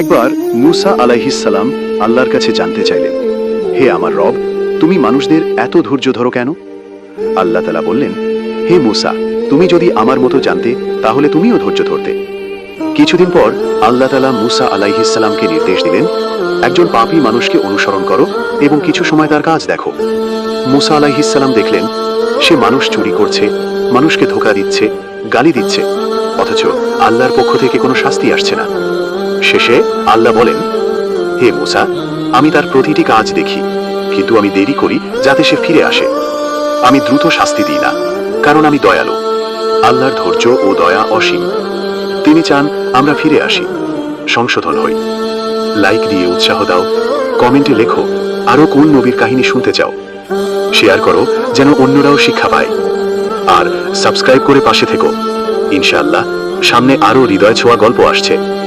একবার মুসা আলাইহিসসালাম আল্লাহর কাছে জানতে চাইলেন, হে আমার রব, তুমি মানুষদের এত ধৈর্য ধরো কেন? আল্লাহ তালা বললেন, হে মুসা, তুমি যদি আমার মতো জানতে, তাহলে তুমিও ধৈর্য ধরতে। কিছুদিন পর আল্লাহ তালা মুসা আলাইহিসসালামকে নির্দেশ দিলেন, একজন পাপী মানুষকে অনুসরণ করো এবং কিছু সময় তার কাজ দেখো। মুসা আলাইহিসসালাম দেখলেন, সে মানুষ চুরি করছে, মানুষকে ধোকা দিচ্ছে, গালি দিচ্ছে অথচ আল্লাহর পক্ষ থেকে কোনো শাস্তি আসছে না। শেষে আল্লাহ বলেন, হে মুসা, আমি তার প্রতিটি কাজ দেখি, কিন্তু আমি দেরি করি যাতে সে ফিরে আসে। আমি দ্রুত শাস্তি দিই না, কারণ আমি দয়ালু। আল্লাহর ধৈর্য ও দয়া অসীম। তিনি চান আমরা ফিরে আসি। সংশোধন হই। লাইক দিয়ে উৎসাহ দাও। কমেন্টে লেখো আরও কোন নবীর কাহিনী শুনতে চাও? শেয়ার করো, যেন অন্যরাও শিক্ষা পায়। আর সাবস্ক্রাইব করে পাশে থেকো। ইনশাআল্লাহ। সামনে আরও হৃদয় ছোঁয়া গল্প আসছে।